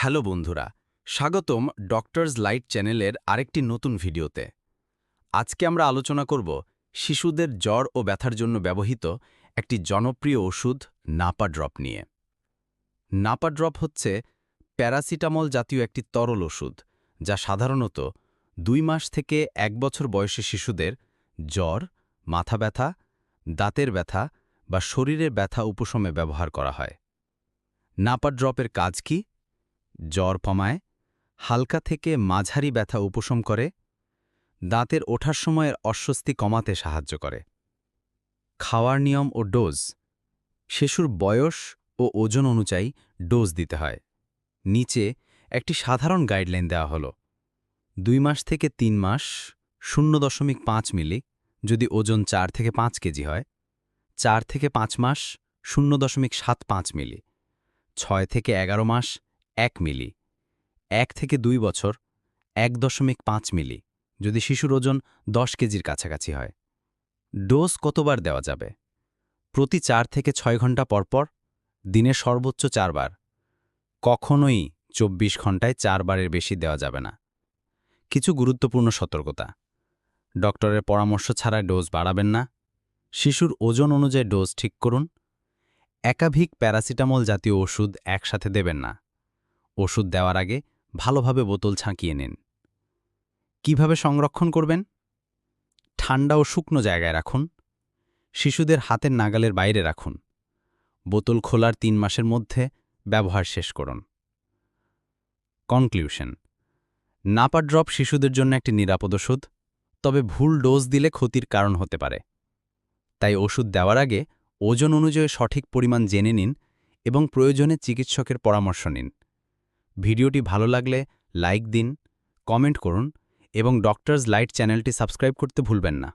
Hello বন্ধুরা, স্বাগতম doctors light চ্যানেলের আরেকটি নতুন ভিডিওতে। আজকে আমরা আলোচনা করব শিশুদের জ্বর ও ব্যথার জন্য ব্যবহৃত একটি জনপ্রিয় ওষুধ নাপা ড্রপ নিয়ে। নাপা ড্রপ হচ্ছে প্যারাসিটামল জাতীয় একটি তরল ওষুধ, যা সাধারণত দুই মাস থেকে এক বছর বয়সী শিশুদের জ্বর, মাথা ব্যথা, দাঁতের ব্যথা বা শরীরের ব্যথা উপশমে ব্যবহার করা হয়। নাপা ড্রপের কাজ কি? জ্বর কমায়, হালকা থেকে মাঝারি ব্যথা উপশম করে, দাঁতের ওঠার সময়ের অস্বস্তি কমাতে সাহায্য করে। খাওয়ার নিয়ম ও ডোজ, শিশুর বয়স ও ওজন অনুযায়ী ডোজ দিতে হয়। নিচে একটি সাধারণ গাইডলাইন দেওয়া হল, দুই মাস থেকে তিন মাস শূন্য দশমিক পাঁচ মিলি, যদি ওজন চার থেকে পাঁচ কেজি হয়, চার থেকে পাঁচ মাস শূন্য দশমিক সাত পাঁচ মিলি, ছয় থেকে এগারো মাস এক মিলি। এক থেকে দুই বছর, এক দশমিক পাঁচ মিলি, যদি শিশুর ওজন দশ কেজির কাছাকাছি হয়। ডোজ কতবার দেওয়া যাবে? প্রতি চার থেকে ছয় ঘণ্টা পরপর দিনে সর্বোচ্চ চারবার। কখনোই চব্বিশ ঘন্টায় চারবারের বেশি দেওয়া যাবে না। কিছু গুরুত্বপূর্ণ সতর্কতা। ডক্টরের পরামর্শ ছাড়া ডোজ বাড়াবেন না। শিশুর ওজন অনুযায়ী ডোজ ঠিক করুন। একাধিক প্যারাসিটামল জাতীয় ওষুধ একসাথে দেবেন না। ওষুধ দেওয়ার আগে ভালোভাবে বোতল ছাঁকিয়ে নিন। কীভাবে সংরক্ষণ করবেন? ঠান্ডা ও শুকনো জায়গায় রাখুন। শিশুদের হাতের নাগালের বাইরে রাখুন। বোতল খোলার তিন মাসের মধ্যে ব্যবহার শেষ করুন। কনক্লিউশন নাপা ড্রপ শিশুদের জন্য একটি নিরাপদ ওষুধ, তবে ভুল ডোজ দিলে ক্ষতির কারণ হতে পারে। তাই ওষুধ দেওয়ার আগে ওজন অনুযায়ী সঠিক পরিমাণ জেনে নিন এবং প্রয়োজনে চিকিৎসকের পরামর্শ নিন। ভিডিওটি ভালো লাগলে লাইক দিন, কমেন্ট করুন এবং ডক্টরস লাইট চ্যানেলটি সাবস্ক্রাইব করতে ভুলবেন না।